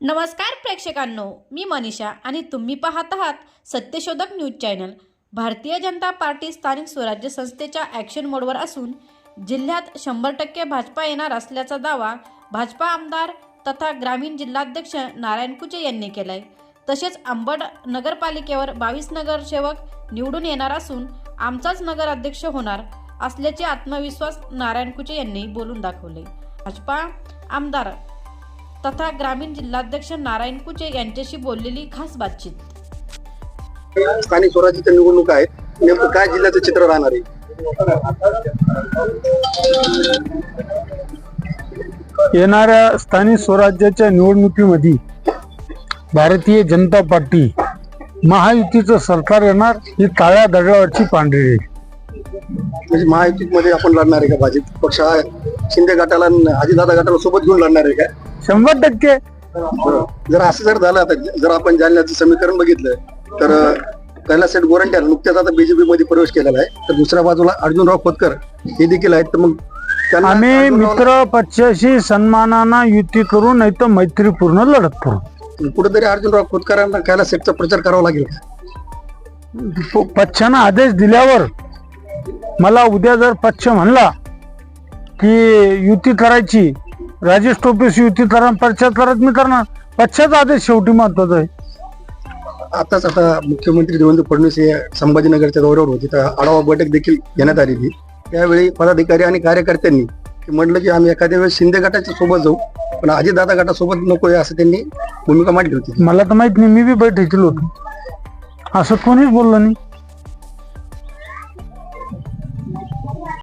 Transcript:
नमस्कार प्रेक्षकांनो मी मनीषा आणि तुम्ही पाहत आहात सत्यशोधक news channel. Bharatiya Janata party स्थानिक स्वराज्य संस्थेच्या ॲक्शन मोडवर असून जिल्ह्यात शंभर टक्के भाजपा येणार असल्याचा दावा भाजपा आमदार तथा ग्रामीण जिल्हाध्यक्ष नारायण कुचे यांनी केलाय. तसेच अंबड नगरपालिकेवर बावीस नगरसेवक निवडून येणार असून आमचाच नगराध्यक्ष होणार असल्याचे आत्मविश्वास नारायण कुचे यांनी बोलून दाखवले. भाजपा आमदार तथा ग्रामीण जिल्हाध्यक्ष नारायण कुचे यांच्याशी बोललेली खास बातचीत. स्थानिक स्वराज्याच्या निवडणुका आहेत. नेमकं काय जिल्ह्याचं चित्र राहणार आहे? येणाऱ्या स्थानिक स्वराज्याच्या निवडणुकीमध्ये भारतीय जनता पार्टी महायुतीचं सरकार येणार ही काळ्या दगडावरची पांढरी रेष. म्हणजे महायुतीमध्ये आपण लढणार आहे का भाजप पक्ष? शिंदे गटाला आणि अजितदादा गटाला सोबत घेऊन लढणार आहे का? शंभर टक्के. जर असं जर झालं आता जर आपण जालन्याचं समीकरण बघितलं तर कैलास सेठ गोरंट्याला नुकत्याच आता बीजेपी मध्ये प्रवेश केलेला आहे. तर दुसऱ्या बाजूला अर्जुनराव खोतकर हे देखील आहेत. तर मग आम्ही मित्र पक्षाशी सन्मानानं युती करू नाही तर मैत्रीपूर्ण लढत करू. कुठेतरी अर्जुनराव खोतकरांना कैलास सेठचा प्रचार करावा लागेल पक्षानं आदेश दिल्यावर मला उद्या जर पक्ष म्हणला की युती करायची राजेश टोपेस युती करा प्रचार करत मी करणार. पक्षाचा आदेश शेवटी महत्त्वाचा आहे. आताच आता मुख्यमंत्री देवेंद्र फडणवीस हे संभाजीनगरच्या दौऱ्यावर होते तर आढावा बैठक देखील घेण्यात आलेली त्यावेळी पदाधिकारी आणि कार्यकर्त्यांनी म्हटलं की आम्ही एखाद्या वेळेस शिंदे गटाच्या सोबत जाऊ पण अजितदादा गटासोबत नको आहे असं त्यांनी भूमिका मांडली होती. मला तर माहीत नाही मी बी बैठकीला होतो. असं कोणीच बोललं नाही.